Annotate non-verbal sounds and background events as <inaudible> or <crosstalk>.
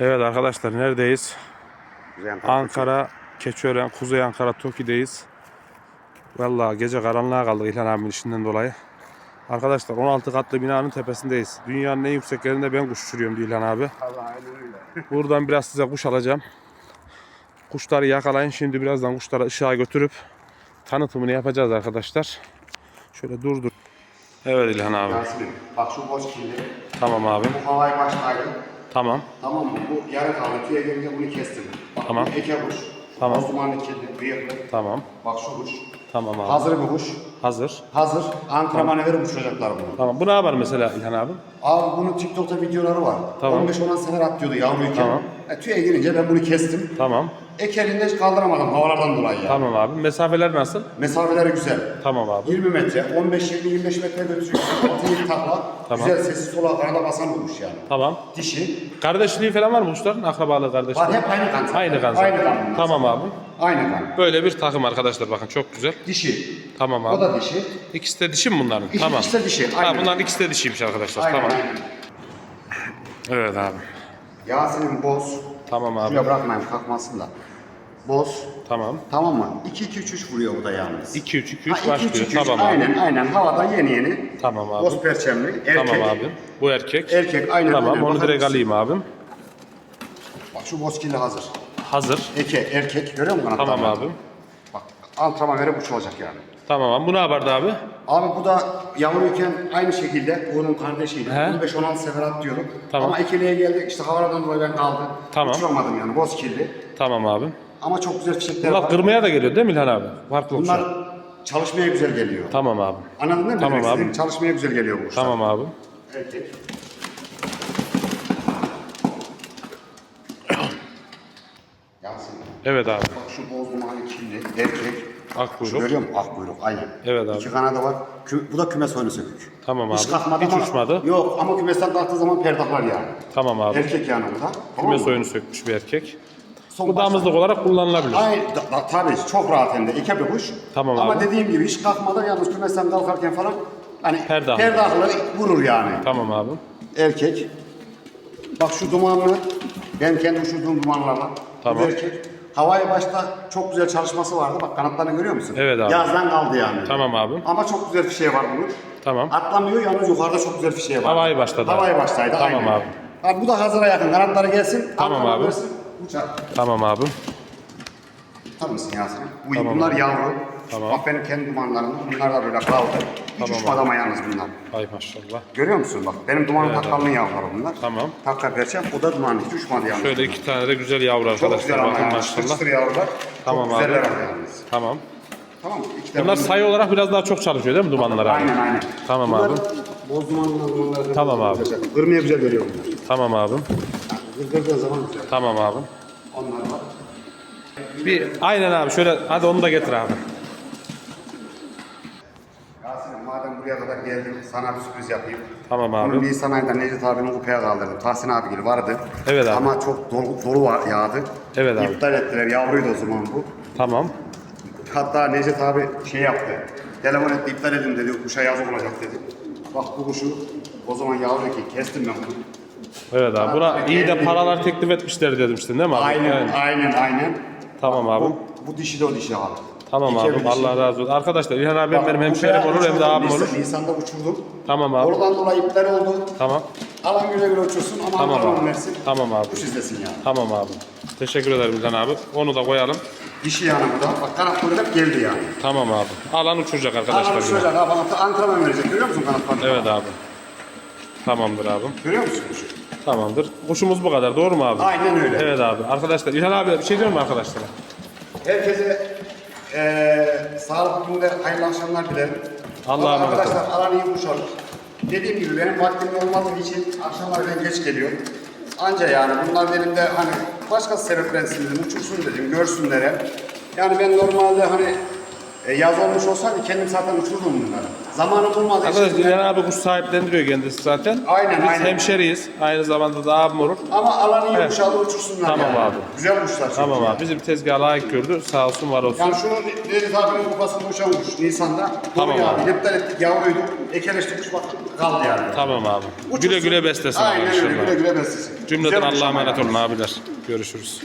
Evet arkadaşlar neredeyiz? Ankara. Keçiören, Kuzey Ankara, Toki'deyiz. Vallahi gece karanlığa kaldık İlhan abinin işinden dolayı. Arkadaşlar 16 katlı binanın tepesindeyiz. Dünyanın en yüksek yerinde ben kuş uçuruyorum diyor İlhan abi. Allah aynen öyle. <laughs> Buradan biraz size kuş alacağım. Kuşları yakalayın. Şimdi birazdan kuşları ışığa götürüp tanıtımını yapacağız arkadaşlar. Şöyle durdur. Evet İlhan abi. Yasemin bak şu boş kirli. Tamam abi. Bu havai baştaydı. Tamam. Tamam mı? Bu yarı kaldı. Tüye gelince bunu kestim. Bak, Tamam. bu Eke kuş. Tamam. Osmanlı kirli. Bıyıklı. Tamam. Bak şu kuş. Tamam abi. Hazır bir kuş. Hazır. Hazır. Antrenmana verir uçuracaklar bunu. Tamam. Bu ne yapar mesela İlhan abi? Abi bunun TikTok'ta videoları var. Tamam. 15-16 sefer atıyordu yavruyken. Tamam. E, tüye gelince ben bunu kestim. Tamam. Ek elinde kaldıramadım havalardan dolayı ya. Tamam abi. Mesafeler nasıl? Mesafeleri güzel. Tamam abi. 20 metre, 15 20 25 metre götürüyor. <laughs> Altı yedi takla. Tamam. Güzel sessiz sola arada basan olmuş yani. Tamam. Dişi. Kardeşliği falan var mı kuşların? Akrabalığı kardeşliği? Var hep aynı kan. zaten. Aynı kan. Aynı kan. Tamam abi. Aynı kan. Böyle bir takım arkadaşlar bakın çok güzel. Dişi. Tamam O abi. da dişi. İkisi de dişi mi bunların? İkisi tamam. de dişi, Ha, aynen. bunların ikisi de dişiymiş arkadaşlar. Aynen tamam. aynen. Evet abi. Yasemin boz. Tamam abi. Şuraya bırakmayayım kalkmasın da. Boz. Tamam. Tamam mı? 2 2 3 3 vuruyor bu da yalnız. 2 3 2 Ha, 3 iki, başlıyor. üç, üç, Tamam abi. Aynen aynen havadan yeni yeni. Tamam abi. Boz perçemli. Erkek. Tamam abi. Bu erkek. Erkek aynen Tamam aynen. onu Bakar direkt mısın? alayım abim. Bak şu bozkirli hazır. Hazır. Eke erkek görüyor musun? Tamam abim. Antrenman verip uç olacak yani. Tamam abi. Bu ne yapardı abi? Abi bu da yavruyken aynı şekilde onun kardeşiydi. He. 15-16 sefer atlıyorduk. Tamam. Ama ikiliye geldik işte havalardan dolayı ben kaldım. Tamam. Uçuramadım yani boz kirli. Tamam abi. Ama çok güzel fişekler Bunlar var. kırmaya da geliyor değil mi İlhan abi? Farklı Bunlar kuşlar. çalışmaya güzel geliyor. Tamam abi. Anladın mi? Tamam abi. Çalışmaya güzel geliyor bu kuşlar. Tamam abi. Erkek. Yansın. Evet abi. Bak şu boz dumanı kirli. Erkek. Ak Şu kuyruk. görüyor musun? Ak kuyruk. Aynen. Evet abi. İki kanadı var. Kü- bu da kümes oyunu sökük. Tamam Hiç abi. kalkmadı Hiç ama- uçmadı. Yok ama kümesten kalktığı zaman perdaklar yani. Tamam abi. Erkek yani bu da. Tamam Küme mı? soyunu sökmüş bir erkek. Son Bu damızlık olarak kullanılabilir. Ay, da, da- tabii çok rahat hem de. İki bir kuş. Tamam Ama abi. dediğim gibi hiç kalkmadan yalnız kümesten kalkarken falan hani Perdaklı. perdaklı vurur yani. Tamam abi. Erkek. Bak şu dumanlı. Ben kendi uçurduğum dumanlarla. Tamam. Bu erkek. Havai başta çok güzel çalışması vardı. Bak kanatlarını görüyor musun? Evet abi. Yazdan kaldı yani. Tamam abi. Ama çok güzel fişeği var bunun. Tamam. Atlamıyor yalnız yukarıda çok güzel fişeği var. Havai başladı. Havai baştaydı. Tamam aynen. abi. Abi bu da hazıra yakın. Kanatları gelsin. Tamam abi. versin, Uçar. Tamam abi. Tutar mısın Yasemin? Bu, Tamam bunlar abi. yavru. Tamam. Bak benim kendi dumanlarım. Bunlar da böyle kaldı. Hiç Tamam uçmadı ama yalnız bunlar. Ay maşallah. Görüyor musun bak? Benim dumanım Evet takalının yavruları bunlar. Tamam. Takka perçem. O da duman. Hiç uçmadı yalnız. Şöyle iki tane de güzel yavru Çok güzel arkadaşlar. ama Bakın maşallah. Çıtır yavrular. Tamam Çok abi. güzeller ama yalnız. Tamam. Tamam mı? İki Bunlar bunlar- sayı olarak biraz daha çok çalışıyor değil mi dumanlar abi? Aynen aynen. Tamam abi. Boz dumanlı dumanlar. Tamam abi. Kırmaya güzel geliyor bunlar. Tamam abim. Kırdırdığı zaman güzel. Tamam abim. Onlar var. Bir aynen abi şöyle hadi onu da getir abi. Yasin'im madem buraya kadar geldim sana bir sürpriz yapayım. Tamam abi. Bunu Nisan ayında Necdet abinin kupaya kaldırdım. Tahsin abi gibi vardı. Evet abi. Ama çok dolu, dolu var, yağdı. Evet abi. İptal ettiler. Yavruydu o zaman bu. Tamam. Hatta Necdet abi şey yaptı. Telefon etti iptal edin dedi. Kuşa yazık olacak dedi. Bak bu kuşu o zaman yavru ki kestim ben bunu. Evet abi. Buna iyi de paralar teklif etmişler demiştin değil mi abi? Aynen Evet. aynen aynen. Tamam abi. Bu, bu dişi de o dişi abi. Tamam İki abi. evli dişi. Allah razı olsun. Arkadaşlar İlhan abi Bak, benim hemşerim kupaya olur hem de uçurdum. abim olur. Nisan- Nisan'da uçurdum. Tamam abi. Oradan dolayı iptal oldu. Tamam. Alan güle güle uçursun ama Tamam tamam abi. versin. Tamam abi. Kuş izlesin yani. Tamam abi. Teşekkür ederim İlhan abi. Onu da koyalım. Dişi yani bu da. Bak kanatları hep geldi yani. Tamam abi. Alan uçuracak arkadaşlar. Kanat yine. şöyle abi antrenman verecek. Görüyor musun kanatlarını? Evet abi. Tamamdır abim. Görüyor musun kuşu? Tamamdır. Kuşumuz bu kadar. Doğru mu abi? Aynen öyle. Evet abi. Arkadaşlar İlhan abi bir şey diyor mu arkadaşlara? Herkese eee sağlıklı günler, hayırlı akşamlar dilerim. Allah'a emanet Arkadaşlar alan iyi kuş. Dediğim gibi benim vaktim olmadığı için akşamlar ben geç geliyorum. Anca yani bunlar benim de hani başka sebepten sildim, uçursun dedim, görsünler hep. Yani ben normalde hani E, yaz olmuş olsaydı kendim zaten uçurdum bunları. Zamanı bulmadığı Arkadaş. İlhan abi kuş sahiplendiriyor kendisi zaten. Aynen, Biz aynen. hemşeriyiz. Aynı zamanda da abim olur. Ama alanı iyi Evet. kuşağı uçursunlar Tamam yani. abi. Güzel kuşlar çünkü. Tamam abi. Bizim tezgah layık gördü. Sağ olsun var olsun. Yani şunu Necdet abinin kupasını uçamış Nisan'da. Tamam abi. abi. İptal ettik yavruydu. Ekeleştik kuş bak kaldı yani. Tamam abi. Uçursun. Güle güle beslesin abi Aynen öyle inşallah. güle güle beslesin. Cümleten Güzel Allah'a ama emanet yani. olun abiler. Görüşürüz.